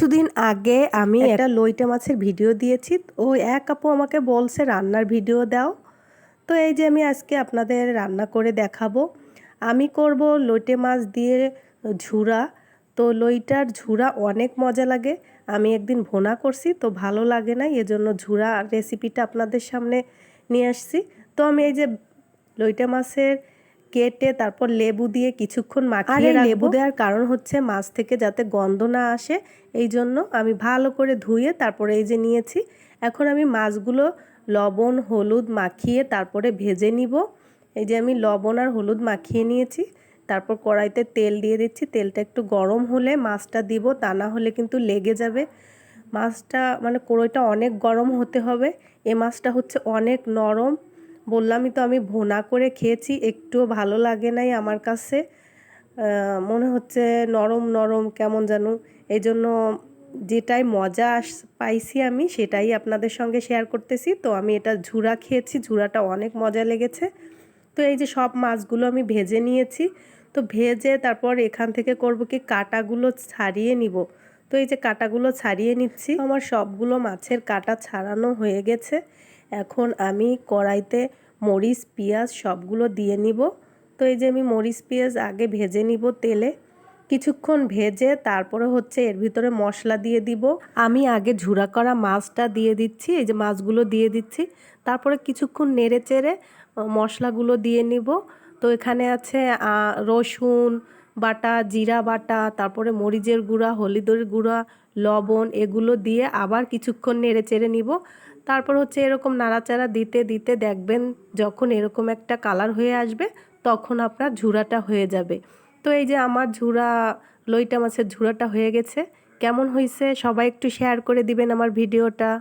কিছুদিন আগে আমি একটা লইটা মাছের ভিডিও দিয়েছি। ও এক আপু আমাকে বলছে রান্নার ভিডিও দাও। তো এই যে আমি আজকে আপনাদের রান্না করে দেখাবো। আমি করব লইটে মাছ দিয়ে ঝুরা। তো লইটার ঝুরা অনেক মজা লাগে। আমি একদিন ভোনা করছি তো ভালো লাগে না এজন্য ঝুরা রেসিপিটা আপনাদের সামনে নিয়ে আসছি। তো আমি এই যে লইটা মাছের কেটে তারপর লেবু দিয়ে কিছুক্ষণ মাখিয়ে লেবু? দেওয়ার কারণ হচ্ছে মাছ থেকে যাতে গন্ধ না আসে এই জন্য আমি ভালো করে ধুয়ে তারপরে এই যে নিয়েছি এখন আমি মাছগুলো লবণ হলুদ মাখিয়ে তারপরে ভেজে নিব। এই যে আমি লবণ আর হলুদ মাখিয়ে নিয়েছি তারপর কড়াইতে তেল দিয়ে দিচ্ছি। তেলটা একটু গরম হলে মাছটা দিব তা না হলে কিন্তু লেগে যাবে। মাছটা মানে কড়াইটা অনেক গরম হতে হবে। এ মাছটা হচ্ছে অনেক নরম বললামই তো আমি ভোনা করে খেয়েছি, একটুও ভালো লাগে নাই আমার কাছে। মনে হচ্ছে নরম নরম কেমন যেন। এই জন্য যেটাই মজা আস, পাইছি আমি সেটাই আপনাদের সঙ্গে শেয়ার করতেছি। তো আমি এটা ঝুরা খেয়েছি ঝুরাটা অনেক মজা লেগেছে। তো এই যে সব মাছগুলো আমি ভেজে নিয়েছি। তো ভেজে তারপর এখান থেকে করব কি কাটাগুলো ছাড়িয়ে নিব। তো এই যে কাটাগুলো ছাড়িয়ে নিচ্ছি, আমার সবগুলো মাছের কাটা ছাড়ানো হয়ে গেছে। এখন আমি কড়াইতে মরিচ, পেঁয়াজ সবগুলো দিয়ে নিব। তো এই যে আমি মরিচ, পেঁয়াজ আগে ভেজে নিব তেলে। কিছুক্ষণ ভেজে তারপরে হচ্ছে এর ভিতরে মশলা দিয়ে দিব। আমি আগে ঝুরা করা মাছটা দিয়ে দিচ্ছি, এই যে মাছগুলো দিয়ে দিচ্ছি। তারপরে কিছুক্ষণ নেড়ে চেড়ে মশলাগুলো দিয়ে নিব। তো এখানে আছে রসুন বাটা, জিরা বাটা, তারপরে মরিচের গুঁড়া, হলুদের গুঁড়া, লবণ, এগুলো দিয়ে আবার কিছুক্ষণ নেড়ে চেড়ে নিব। তারপর হচ্ছে এরকম নাড়াচাড়া দিতে দিতে দেখবেন যখন এরকম একটা কালার হয়ে আসবে, তখন আপনার ঝুড়াটা হয়ে যাবে। তো এই যে আমার ঝুড়া, লইটা মাছের ঝুড়াটা হয়ে গেছে। কেমন হয়েছে সবাই একটু শেয়ার করে দিবেন আমার ভিডিওটা।